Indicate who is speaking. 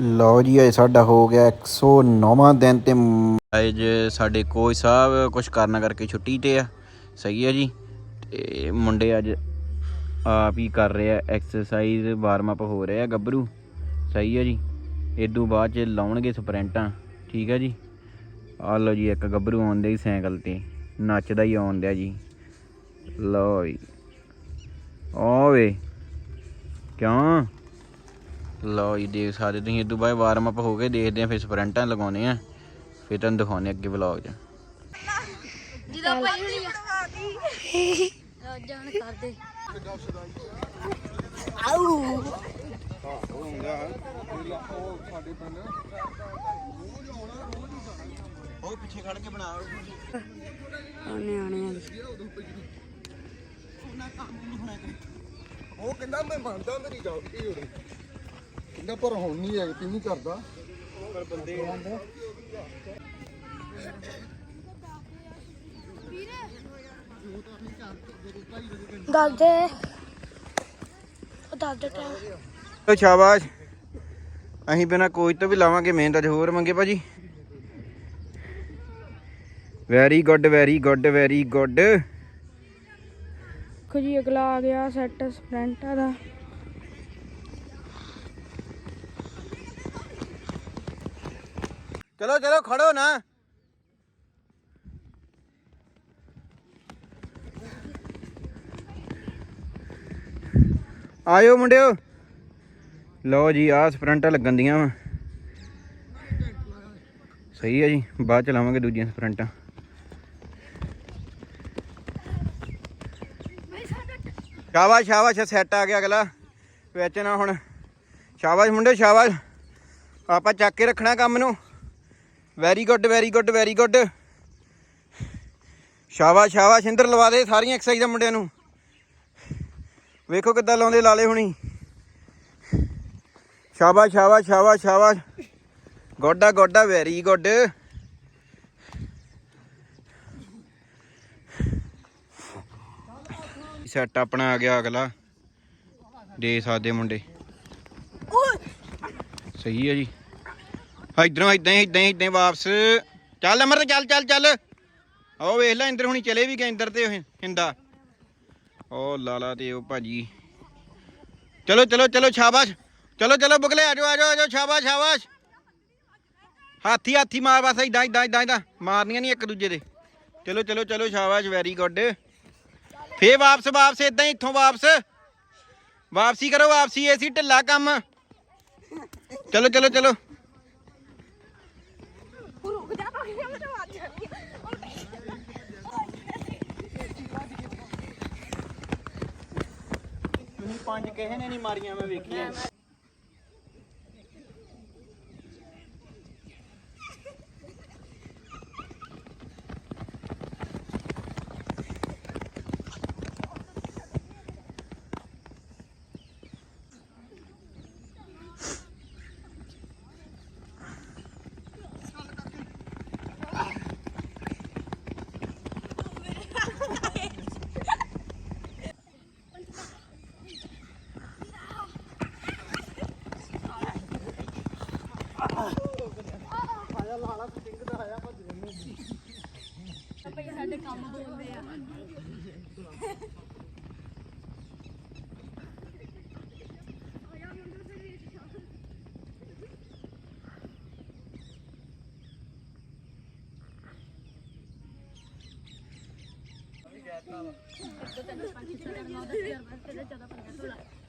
Speaker 1: ਲਓ ਜੀ, ਇਹ ਸਾਡਾ ਹੋ ਗਿਆ 109ਵਾਂ ਦਿਨ ਤੇ ਅੱਜ ਸਾਡੇ ਕੋਚ ਸਾਹਿਬ ਕੁਝ ਕਰਨਾ ਕਰਕੇ ਛੁੱਟੀ ਤੇ ਆ। ਸਹੀ ਆ ਜੀ। ਤੇ ਮੁੰਡੇ ਅੱਜ ਆਪ ਹੀ ਕਰ ਰਹੇ ਆ ਐਕਸਰਸਾਈਜ਼ ਵਾਰਮ ਅਪ ਹੋ ਰਿਹਾ ਗੱਭਰੂ। ਸਹੀ ਆ ਜੀ। ਇਦੋਂ ਬਾਅਦ ਚ ਲਾਉਣਗੇ ਸਪ੍ਰਿੰਟਾਂ। ਠੀਕ ਹੈ ਜੀ। ਆ ਲਓ ਜੀ, ਇੱਕ ਗੱਭਰੂ ਆਉਂਦੇ ਹੀ ਸਾਈਕਲ ਤੇ। ਨੱਚਦਾ ਹੀ ਆਉਂਦਿਆ ਜੀ। ਲਓ ਜੀ। ਓਏ ਕਿਉਂ? ਲਓ ਜੀ ਦੇਖ ਸਕਦੇ ਤੁਸੀਂ। ਇਦੋਂ ਬਾਅਦ ਵਾਰਮ ਅਪ ਹੋ ਕੇ ਦੇਖਦੇ ਆ ਫਿਰ ਸਪ੍ਰਿੰਟਾਂ ਲਗਾਉਣੇ ਆ ਫਿਰ ਤੁਹਾਨੂੰ ਦਿਖਾਉਣੇ ਅੱਗੇ ਵਲੌਗ 'ਚ।
Speaker 2: ਜਿਹਦਾ ਪਹਿਲੀ ਬਣਵਾਤੀ ਜਾਣ ਕਰਦੇ।
Speaker 1: ਉਹ ਪਿੱਛੇ ਖੜ ਕੇ ਬਣਾ
Speaker 2: ਆਣੇ ਆਣੇ
Speaker 3: ਉਹ ਕਹਿੰਦਾ ਮੈਂ ਮੰਨਦਾ ਮੇਰੀ ਗਲਤੀ ਹੋਣੀ ਕਹਿੰਦਾ ਪਰ ਹੁਣ ਨਹੀਂ ਐਕਟਿੰਗ ਨਹੀਂ ਕਰਦਾ। ਪਰ ਬੰਦੇ
Speaker 2: ਦੱਸ ਦੇ। ਉਹ ਦੱਸ ਦੇ ਟਾਈਮ
Speaker 1: ਸ਼ਾਬਾਸ਼। ਅਸੀਂ ਬਿਨਾ ਕੋਚ ਤੋਂ ਵੀ ਲਾਵਾਂਗੇ ਮਿਹਨਤ ਅੱਜ ਹੋਰ ਮੰਗੇ ਭਾਜੀ। Very good very good very good
Speaker 2: ਦੇਖੋ ਜੀ ਅਗਲਾ ਆ ਗਿਆ ਸੈੱਟ ਸਪ੍ਰਿੰਟਾਂ ਦਾ।
Speaker 1: ਚਲੋ ਚਲੋ, ਖੜੋ ਨਾ। ਆਇਓ ਮੁੰਡਿਓ। ਲਓ ਜੀ, ਆਹ ਸਪਰੰਟਾਂ ਲੱਗਣ ਦੀਆਂ ਵਾ। ਸਹੀ ਹੈ ਜੀ, ਬਾਅਦ ਚਲਾਵਾਂਗੇ ਦੂਜੀਆਂ ਸਪ੍ਰਿੰਟਾਂ। ਸ਼ਾਬਾਸ਼ ਸ਼ਾਬਾਸ਼ ਸੈੱਟ ਆ ਗਿਆ ਅਗਲਾ। ਵਿੱਚ ਨਾ ਹੁਣ। ਸ਼ਾਬਾਸ਼ ਮੁੰਡੇ ਸ਼ਾਬਾਸ਼। ਆਪਾਂ ਚੱਕ ਕੇ ਰੱਖਣਾ ਕੰਮ ਨੂੰ। Very good very good very good ਸ਼ਾਬਾਸ਼ ਸ਼ਾਬਾਸ਼ ਇੰਦਰ ਲਵਾ ਦੇ ਸਾਰੀਆਂ ਐਕਸਰਸਾਈਜ਼ਾਂ ਮੁੰਡਿਆਂ ਨੂੰ। ਵੇਖੋ ਕਿੱਦਾਂ ਲਾਉਂਦੇ ਲਾਲੇ ਹੁਣੀ। ਸ਼ਾਬਾਸ਼ ਸ਼ਾਬਾਸ਼ ਸ਼ਾਬਾਸ਼ ਸ਼ਾਬਾਸ਼। ਗੋਡਾ ਗੋਡਾ ਵੈਰੀ ਗੁੱਡ ਸੈੱਟ ਆਪਣਾ ਆ ਗਿਆ ਅਗਲਾ। ਦੇ ਸਕਦੇ ਮੁੰਡੇ। ਸਹੀ ਹੈ ਜੀ। ਇਧਰੋਂ ਇਦਾਂ ਹੀ ਇਦਾਂ ਹੀ ਇਦਾਂ ਵਾਪਸ। ਚੱਲ ਅਮਰ, ਚੱਲ ਚੱਲ ਚੱਲ। ਆਓ ਵੇਖ ਲੈ, ਇੰਦਰ ਹੁਣੀ ਚਲੇ ਵੀ ਗਏ, ਇੰਦਰ ਤੇ ਉਹ ਹਿੰਦਾ। ਓ ਲਾਲਾ ਤੇ ਉਹ ਭਾਜੀ। ਚਲੋ ਚਲੋ ਚਲੋ, ਸ਼ਾਬਾਸ਼। ਚਲੋ ਚਲੋ, ਬੁਗਲੇ ਆਜੋ ਆਜੋ ਆਜੋ ਸ਼ਾਬਾਸ਼ ਸ਼ਾਬਾਸ਼। ਹਾਥੀ ਹਾਥੀ ਮਾਰ, ਬਸ ਇਦਾਂ ਇਦਾਂ ਇਦਾਂ ਇਦਾਂ ਮਾਰਨੀਆਂ ਨਹੀਂ ਇੱਕ ਦੂਜੇ ਦੇ। ਚਲੋ ਚਲੋ ਚਲੋ, ਸ਼ਾਬਾਸ਼ ਵੈਰੀ ਗੁੱਡ ਫੇਰ ਵਾਪਸ ਵਾਪਸ ਇਦਾਂ ਹੀ ਇੱਥੋਂ ਵਾਪਸ। ਵਾਪਸੀ ਕਰੋ, ਵਾਪਸੀ, ਏਸੀ ਢਿੱਲਾ ਕੰਮ। ਚਲੋ ਚਲੋ ਚਲੋ। ਪੰਜ ਕਿਸੇ ਨੇ ਨਹੀਂ ਮਾਰੀਆਂ ਮੈਂ ਵੇਖੀਆਂ। ਆਇਆ ਲਾਲਾ ਸਿੰਘ ਦਾ ਆਇਆ ਭੱਜ ਰਹੇ ਨੇ ਭਈ ਸਾਡੇ ਕੰਮ ਬੋਲਦੇ ਆ Gracias.